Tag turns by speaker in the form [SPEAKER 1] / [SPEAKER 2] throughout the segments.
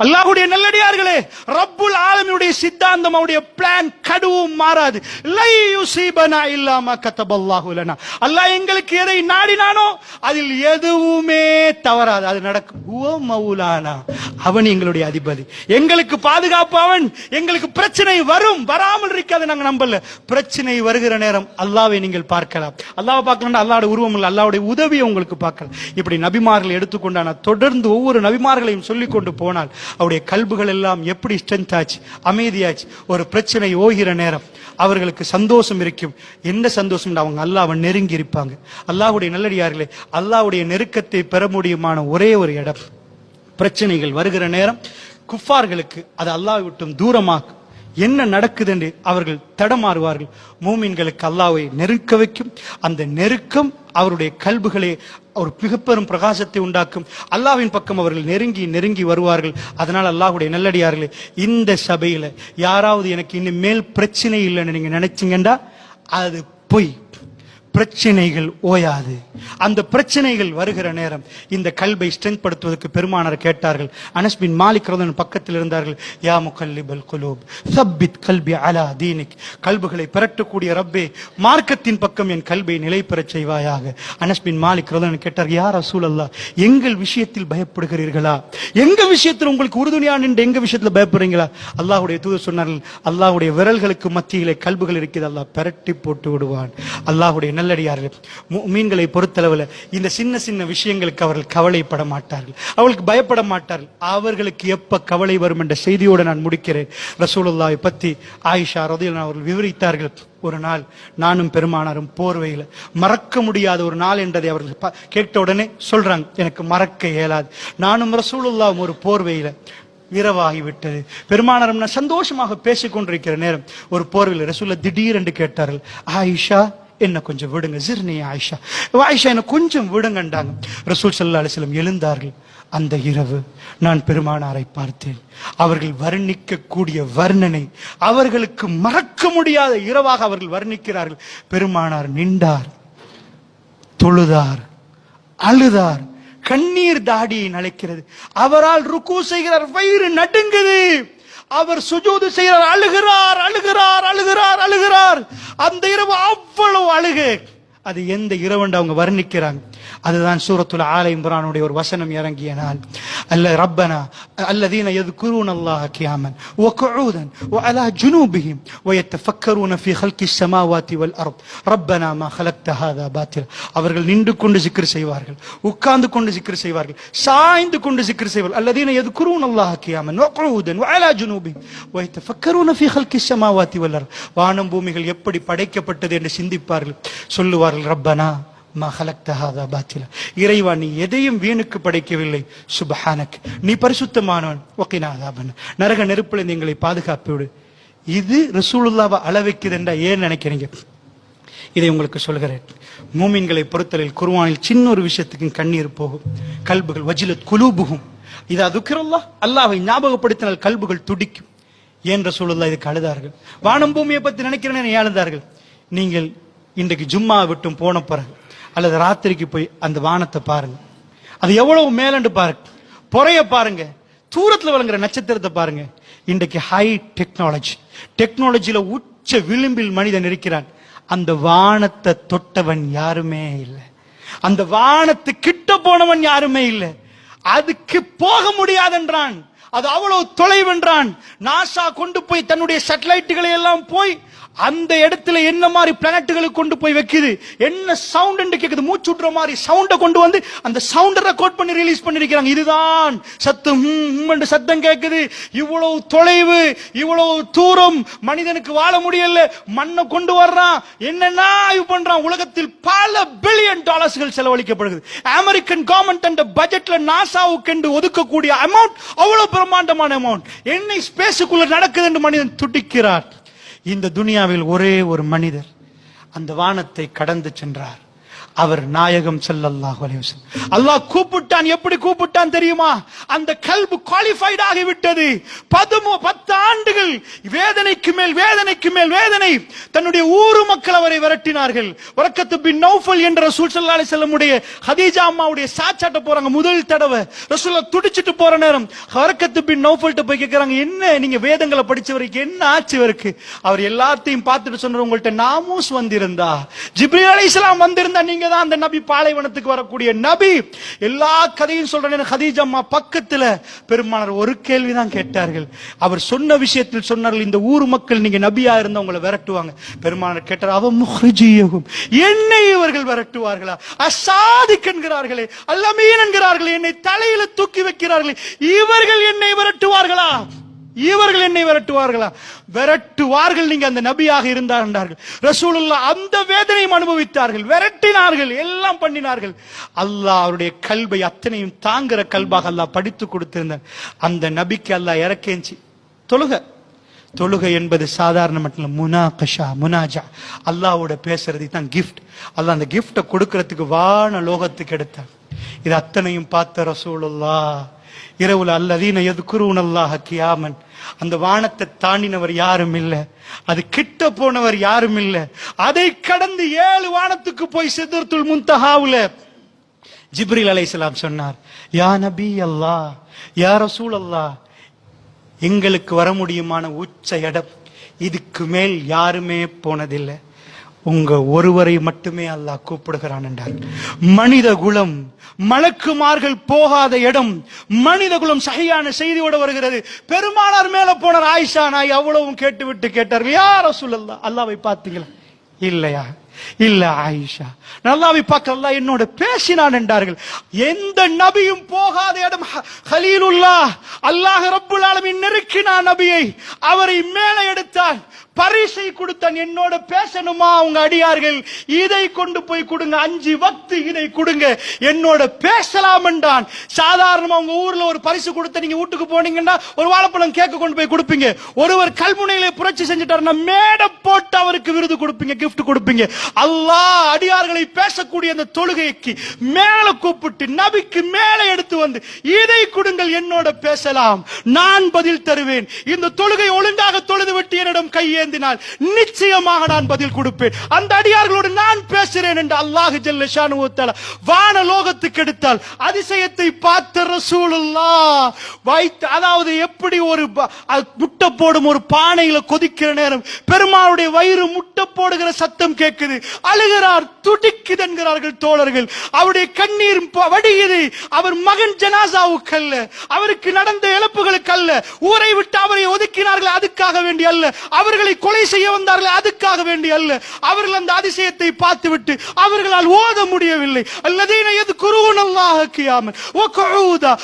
[SPEAKER 1] அல்லாஹுடைய நல்லடியார்களே ரப்புல் ஆலமினுடைய சித்தாந்தம் அவருடைய பிளான் கடுவும் மாறாது. லை யுசீபனா இல்லாம கத்தபல்லாஹு லனா. அல்லாஹ் எங்களுக்கு எதை நாடினானோ அதில் எதுவுமே தவறாது. அது நடக்கும். ஓ மௌலானா. அவன் எங்களுடைய அதிபதி. எங்களுக்கு பாதுகாப்பு அவன். எங்களுக்கு பிரச்சனை வரும். வராமல் இருக்காது நாங்க நம்பல. பிரச்சனை வருகிற நேரம் அல்லாவை நீங்கள் பார்க்கலாம். அல்லாவை பார்க்கலன்னா அல்லாஹ்வுடைய உருவம் இல்லை. அல்லாவுடைய உதவியை உங்களுக்கு பார்க்கலாம். இப்படி நபிமார்கள் எடுத்துக்கொண்டான தொடர்ந்து ஒவ்வொரு நபிமார்களையும் சொல்லிக்கொண்டு போனால் அவருடைய கல்புகள் எல்லாம் எப்படி ஸ்ட்ரென்த் ஆச்சு அமைதியாச்சு ஒரு பிரச்சனை ஓகிற நேரம். அவர்களுக்கு சந்தோஷம் இருக்கும். என்ன சந்தோஷம் அவங்க அல்லாவை நெருங்கி இருப்பாங்க. அல்லாவுடைய நல்லடியார்களே அல்லாவுடைய நெருக்கத்தை பெற முடியுமான ஒரே ஒரு இடம். பிரச்சனைகள் வருகிற நேரம் குஃபார்களுக்கு அது அல்லாஹ் விட்டும் தூரமாக என்ன நடக்குது என்று அவர்கள் தடமாறுவார்கள். மூமின்களுக்கு அல்லாவை நெருக்க வைக்கும். அந்த நெருக்கம் அவருடைய கல்புகளே ஒரு மிகப்பெரும் பிரகாசத்தை உண்டாக்கும். அல்லாஹ்வின் பக்கம் அவர்கள் நெருங்கி நெருங்கி வருவார்கள். அதனால் அல்லாஹுடைய நல்லடியார்களே இந்த சபையில யாராவது எனக்கு இன்னும் மேல் பிரச்சனை இல்லைன்னு நீங்க நினைச்சீங்கண்டா அது பொய். பிரச்சனைகள் ஓயாது. அந்த பிரச்சனைகள் வருகிற நேரம் இந்த கல்வை ஸ்ட்ரென்த் படுத்துவதற்கு பெருமானார் கேட்டார்கள். அனஸ்பின் மாலிக் ரதன் பக்கத்தில் இருந்தார்கள். யா முகல்லிபல் குலூப் சப்பித் கல்பி அலா தீனிக். கல்புகளை பெரட்டக்கூடிய ரப்பே மார்க்கத்தின் பக்கம் என் கல்வை நிலை பெறச் செய்வாயாக. அனஸ்பின் மாலிக் ரதன் கேட்டார் யார் அசூல் அல்லா எங்கள் விஷயத்தில் பயப்படுகிறீர்களா? எங்க விஷயத்தில் உங்களுக்கு உறுதுணையா நின்று எங்க விஷயத்துல பயப்படுறீங்களா? அல்லாஹுடைய தூதர் சொன்னார்கள் அல்லாஹுடைய விரல்களுக்கு மத்தியிலே கல்புகள் இருக்குது அல்லாஹ் பெரட்டி போட்டு விடுவான். அல்லாஹ்வுடைய நல்லடியார்கள். மீன்களை பொறுத்தளவில் இந்த சின்ன சின்ன விஷயங்களுக்கு அவர்கள் கவலைப்பட மாட்டார்கள். அவளுக்கு பயப்பட மாட்டார்கள். அவர்களுக்கு எப்ப கவலை வரும் என்ற செய்தியோடு நான் முடிக்கிறேன். ரசூலுல்லாவை பத்தி ஆயிஷா ரதில் அவர்கள் விவரித்தார்கள். ஒரு நாள் நானும் பெருமானாரும் போர்வையில் மறக்க முடியாத ஒரு நாள் என்றதை அவர்கள் கேட்ட உடனே சொல்றாங்க. எனக்கு மறக்க இயலாது. நானும் ரசூலுல்லாவும் ஒரு போர்வையில் இரவாகிவிட்டது பெருமானாரும் நான் சந்தோஷமாக பேசிக்கொண்டிருக்கிற நேரம் ஒரு போர்வையில் ரசூல்ல திடீரென்று கேட்டார்கள். ஆயிஷா என்ன கொஞ்சம் விடுங்க ஜிர்னி ஆயிஷா. ஆயிஷா என்ன கொஞ்சம் விடுங்கண்டாங்க. ரசூல் சல்லா அலிஸ்லம் எழுந்தார்கள். அந்த இரவு நான் பெருமானாரை பார்த்தேன். அவர்கள் வர்ணிக்கக்கூடிய வர்ணனை அவர்களுக்கு மறக்க முடியாத இரவாக அவர்கள் வர்ணிக்கிறார்கள். பெருமானார் நின்றார் தொழுதார் அழுதார். கண்ணீர் தாடியை நழைக்கிறது அவரால் ருக்கு செய்கிறார். வயிறு நடுங்குது. அவர் சுஜூது செய்கிறார் அழுகிறார் அழுகிறார் அழுகிறார் அழுகிறார். அந்த இரவு அவ்வளவு அழுகு. அது எந்த இரவுண்டு அவங்க வர்ணிக்கிறாங்க? அதுதான் சூரத்துல ஆலை இம்ரானுடைய ஒரு வசனம் இறங்கிய நாள் அல்ல ரப்பனா الذين يذكرون الله قياما وقعودا وعلى جنوبهم ويتفكرون في خلق السماوات والارض ربنا ما خلقت هذا باطلا அவர்கள் நின்று கொண்டு சிக்கர் செய்வார்கள் உட்கார்ந்து கொண்டு சிக்கர் செய்வார்கள் சாய்ந்து கொண்டு சிக்கர் செய்வார்கள் الذين يذكرون الله قياما وقعودا وعلى جنوبهم ويتفكرون في خلق السماوات والارض வானம் பூமிகள் எப்படி படைக்கப்பட்டது என்று சிந்திப்பார்கள் சொல்லுவார்கள் ரப்பனா மகலக்தஹாதா பாத்தில. இறைவா நீ எதையும் வீணுக்கு படைக்கவில்லை. சுபஹானக். நீ பரிசுத்தமானவன். ஒக்கினாதாபன் நரக நெருப்பில் எங்களை பாதுகாப்பி விடு இது ரசூலுல்லாவை அளவைக்குது என்றா ஏன் நினைக்கிறீங்க? இதை உங்களுக்கு சொல்கிறேன். மூமின்களை பொறுத்தலில் குருவானில் சின்ன ஒரு விஷயத்துக்கு கண்ணீர் போகும். கல்புகள் வஜிலத் குலூபுகும் இதா துக்கிறல்லா அல்லாவை ஞாபகப்படுத்தினால் கல்புகள் துடிக்கும். ஏன் ரசூலுல்லா இதுக்கு அழுதார்கள்? வானம் பூமியை பற்றி நினைக்கிறேன்னு அழுதார்கள் நீங்கள் இன்றைக்கு ஜும்மா விட்டும் போன பிறகு அல்லது ராத்திரிக்கு போய் அந்த வானத்தை பாருங்க. அது எவ்வளவு மேலண்டு பாருங்க. பொறைய பாருங்க. தூரத்தில் விளங்குற நட்சத்திரத்தை பாருங்க. இன்றைக்கு ஹை டெக்னாலஜி டெக்னாலஜியில உச்ச விளிம்பில் மனிதன் இருக்கிறான். அந்த வானத்தை தொட்டவன் யாருமே இல்லை. அந்த வானத்து கிட்ட போனவன் யாருமே இல்லை. அதுக்கு போக முடியாதென்றான். அது அவ்வளவு தொலைவென்றான் நாசா கொண்டு போய் தன்னுடைய சேட்டலைட்டுகளை எல்லாம் போய் அந்த இடத்துல என்ன மாதிரி பிளானட்டுகளை கொண்டு போய் வைக்குது? என்ன சவுண்ட் கேக்குது? மூச்சு விடுற மாதிரி சவுண்டை கொண்டு வந்து அந்த சவுண்டை ரெக்கார்ட் பண்ணி ரிலீஸ் பண்ணிருக்கிறாங்க. இதுதான் சத்தம். என்று சத்தம் கேக்குது. இவ்வளவு தொலைவு இவ்வளவு தூரம் மனிதனுக்கு வாழ முடியல. மண்ணை கொண்டு வர்றான். என்னென்ன இது பண்றான்? உலகத்தில் பல பில்லியன் டாலர்ஸ்கள் செலவழிக்கப்படுகிறது. அமெரிக்கன் கவர்மெண்ட் அந்த பட்ஜெட்ல நாசாவுக்கு என்று ஒதுக்கக்கூடிய அமௌண்ட் அவ்வளவு பிரம்மாண்டமான அமௌண்ட் என்ன ஸ்பேஸுக்குள்ள நடக்குது என்று மனிதன் துடிக்கிறார். இந்த துனியாவில் ஒரே ஒரு மனிதர். அந்த வானத்தை கடந்து சென்றார். அவர் நாயகம் செல்லல்லாஹ் அலைஹி அல்லாஹ் கூப்பிட்டான். எப்படி கூப்பிட்டான் தெரியுமா? அந்த கல்பு குவாலிஃபைட் ஆகிவிட்டது. பதுமு பத்து மக்கள் வேதனைக்கு மேல் வேதனைக்கு மேல் வேதனை. தன்னுடைய ஊரு மக்கள் அவரை விரட்டினார்கள். வரக்கத்து பின் நௌஃபல் என்ற ரசூல் ஸல்லல்லாஹு அலைஹி வஸல்லமுடைய ஹதீஜா அம்மாவுடைய சாச்சாட்ட போறாங்க. முதல் தடவை ரசூலா துடிச்சிட்டு போற நேரம். வரக்கத்து பின் நௌஃபல்ட்ட போய் கேக்குறாங்க என்ன? நீங்க வேதங்களை படிச்சவருக்கு என்ன ஆச்சு இவருக்கு? அவர் எல்லாத்தையும் பார்த்துட்டு சொன்னார் உங்கள்ட்ட நாமூஸ் வந்திருந்தா ஜிப்ரீல் அலைஹிஸ்ஸலாம் வந்திருந்தா நீங்க தான் அந்த நபி பாலைவனத்துக்கு வரக்கூடிய நபி. எல்லா கதையும் சொல்றேன் ஹதீஜா அம்மா பக்கத்துல பெருமானார் ஒரு கேள்விதான் கேட்டார்கள். அவர் சொன்ன விஷயத்தில் சொன்னார்கள். இந்த ஊர் மக்கள் நீங்க நபியா இருந்தா உங்களை விரட்டுவாங்க. பெருமானார் கேட்டார் அவ முஹ்ரிஜியகும் என்னை இவர்கள் விரட்டுவார்களா? அசாதிக் என்கிறார்களே அல்லமீன் என்கிறார்களே என்னை தலையில தூக்கி வைக்கிறார்களே. இவர்கள் என்னை விரட்டுவார்களா? இவர்கள் என்னை விரட்டுவார்களா? விரட்டுவார்கள் நீங்க அந்த நபியாக இருந்தார் என்றார்கள். ரசூலுல்லா அந்த வேதனையும் அனுபவித்தார்கள். விரட்டினார்கள் எல்லாம் பண்ணினார்கள். அல்லாஹ் அவருடைய கல்வை அத்தனையும் தாங்குற கல்பாக அல்லாஹ் படித்து கொடுத்திருந்தார் அந்த நபிக்கு அல்லாஹ் இறக்கேஞ்சி தொழுக. தொழுகை என்பது சாதாரண மட்டும் முனா கஷா முனாஜா. அல்லாவோட பேசுறது தான் கிஃப்ட் அல்லாஹ் அந்த கிஃப்டை கொடுக்கறதுக்கு வான லோகத்துக்கு எடுத்தார் இது அத்தனையும் பார்த்த ரசூலுல்லா இரவுல அல்லதீன எதுக்குருவன் அல்லாஹ் கியாமன். அந்த வானத்தை தாண்டினவர் யாரும் இல்லை. அது கிட்ட போனவர் யாரும் இல்லை. அதை கடந்து ஏழு வானத்துக்கு போய் சிதர்த்துல் முன்தஹாவுல ஜிப்ரில் அலை சொன்னார் யா நபி அல்லாஹ் யா ரசூல் அல்லாஹ் எங்களுக்கு வர முடியுமான உச்ச இடம் இதுக்கு மேல் யாருமே போனதில்லை. உங்க ஒருவரை மட்டுமே அல்லாஹ் கூப்பிடுகிறான் என்றார். மனித குலம் மலக்குமார்கள் போகாத இடம் மனித குலம் சகையான செய்தியோடு வருகிறது. பெருமானார் மேல போனார் ஆயிஷா நாய் அவ்வளவும் கேட்டுவிட்டு கேட்டார் யார சொல்லலாம் அல்லாவை பார்த்தீங்களா? இல்லையா. இல்ல ஆயிஷா. நல்லா பார்க்க என்னோட பேசினான் என்றார்கள். எந்த நபியும் போகாத இடம் ஹ- ஹலீலுல்லா அல்லாஹ் ரப்புல் ஆலமின் நெருக்கினான் நபியை. அவரை மேலே எடுத்தான். பரிசை கொடுத்தான். என்னோட பேசணுமா அவங்க அடியார்கள்? இதை கொண்டு போய் கொடுங்க. அஞ்சு வக்து இதை கொடுங்க. என்னோட பேசலாம் என்றான். சாதாரணமா உங்க ஊர்ல ஒரு பரிசு கொடுத்து நீங்க வீட்டுக்கு போனீங்கன்னா ஒரு வாழைப்பழம் கேட்க கொண்டு போய் கொடுப்பீங்க. ஒருவர் கல்முனையில புரட்சி செஞ்சுட்டாருன்னா மேடை போட்டு அவருக்கு விருது கொடுப்பீங்க கிஃப்ட் கொடுப்பீங்க. அல்லாஹ் அடியார்களை பேசக்கூடிய அந்த தொழுகைக்கு மேல கூப்பிட்டு நபிக்கு மேல எடுத்து வந்து இதை கொடுங்கள் என்னோட பேசலாம். நான் பதில் தருவேன். இந்த தொழுகை ஒழுங்காக தொழுது விட்டு என்னிடம் கையேந்தினால் நிச்சயமாக நான் பதில் கொடுப்பேன். அந்த அடியார்களோடு நான் பேசுறேன் என்று அல்லாஹ் ஜல்ல வான லோகத்துக்கு எடுத்தால் அதிசயத்தை பார்த்த ரசூலுல்லா வைத்து அதாவது எப்படி ஒரு முட்டை போடும் ஒரு பானையில கொதிக்கிற நேரம் பெருமாளுடைய வயிறு முட்டை போடுகிற சத்தம் கேட்குது அழுகிறார் துடிக்குது என்கிறார்கள் தோழர்கள். அவருடைய கண்ணீர் ப- அவர் மகன் ஜனாசாவுக்கு அல்ல. அவருக்கு நடந்த இழப்புகளுக்கு அல்ல. ஊரை விட்டு அவரை ஒதுக்கினார்கள் அதுக்காக வேண்டி அல்ல. அவர்களை கொலை செய்ய வந்தார்கள் அதுக்காக வேண்டி அல்ல. அவர்கள் அந்த அதிசயத்தை பார்த்துவிட்டு அவர்களால் ஓத முடியவில்லை. அல்லதீன எது குருவன் கியாமல் கியாமன் வகூதா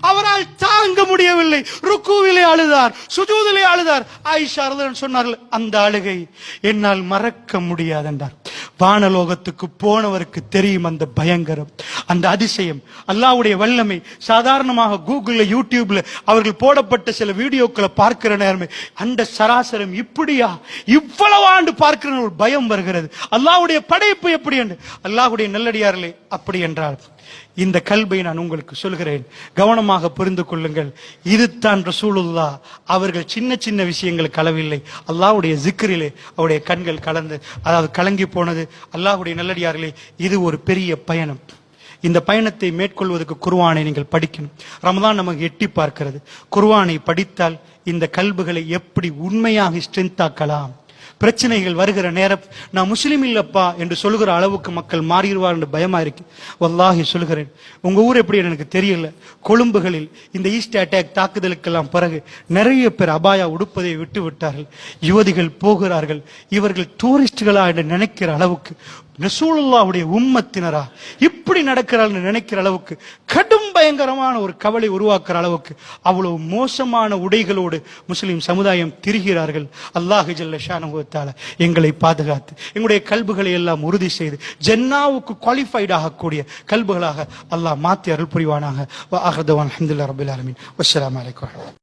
[SPEAKER 1] அவரால் தாங்க முடியவில்லை. ருக்குவிலே அழுதார் சுஜூதிலே அழுதார். ஆயிஷா சொன்னார்கள் அந்த அழுகை என்னால் மறக்க முடியாது என்றார் வானலோகத்துக்கு போனவருக்கு தெரியும் அந்த பயங்கரம் அந்த அதிசயம். அல்லாஹ்வுடைய வல்லமை. சாதாரணமாக கூகுள்ல யூடியூப்ல அவர்கள் போடப்பட்ட சில வீடியோக்களை பார்க்கிற நேரமே அந்த சராசரம் இப்படியா? இவ்வளவு ஆண்டு பார்க்கிற ஒரு பயம் வருகிறது. அல்லாவுடைய படைப்பு எப்படி என்று? அல்லாஹுடைய நல்லடியார்களே அப்படி என்றால் இந்த கல்வை நான் உங்களுக்கு சொல்கிறேன். கவனமாக புரிந்து கொள்ளுங்கள். இதுதான் ரசூலுல்லா அவர்கள் சின்ன சின்ன விஷயங்களுக்கு அளவில்லை அல்லாவுடைய ஜிக்கரிலே அவருடைய கண்கள் கலந்து அதாவது கலங்கி போனது அல்லாஹ்வுடைய நல்லடியார்களே இது ஒரு பெரிய பயணம். இந்த பயணத்தை மேற்கொள்வதற்கு குருவானை நீங்கள் படிக்கணும். ரமதான் நமக்கு எட்டி பார்க்கிறது. குர்வானை படித்தால் இந்த கல்புகளை எப்படி உண்மையாக ஸ்ட்ரென்த் ஆக்கலாம்? பிரச்சனைகள் வருகிற நேரம் நான் முஸ்லீம் இல்லப்பா என்று சொல்லுகிற அளவுக்கு மக்கள் மாறிடுவார் என்று பயமா இருக்கு. வல்லாகி சொல்கிறேன் உங்க ஊர் எப்படி எனக்கு தெரியல. கொழும்புகளில் இந்த ஈஸ்ட் அட்டாக் தாக்குதலுக்கெல்லாம் பிறகு நிறைய பேர் அபாயா உடுப்பதை விட்டு விட்டார்கள் யுவதிகள் போகிறார்கள். இவர்கள் டூரிஸ்டுகளா என்று நினைக்கிற அளவுக்கு நெசூலுல்லாவுடைய உம்மத்தினரா? இப்படி நடக்கிறாள்னு நினைக்கிற அளவுக்கு கடும் பயங்கரமான ஒரு கவலை உருவாக்குற அளவுக்கு அவ்வளவு மோசமான உடைகளோடு முஸ்லிம் சமுதாயம் திரிகிறார்கள். அல்லாஹு ஜல்ல எங்களை பாதுகாத்து எங்களுடைய கல்புகளை எல்லாம் உறுதி செய்து ஜென்னாவுக்கு குவாலிஃபைட் ஆகக்கூடிய கல்புகளாக அல்லாஹ் மாத்தி அருள் புரிவானாக. அஹர்தவான் அஹமதுல்லா ரபுல் ஆலமின். வசலாம் அலைக்கும்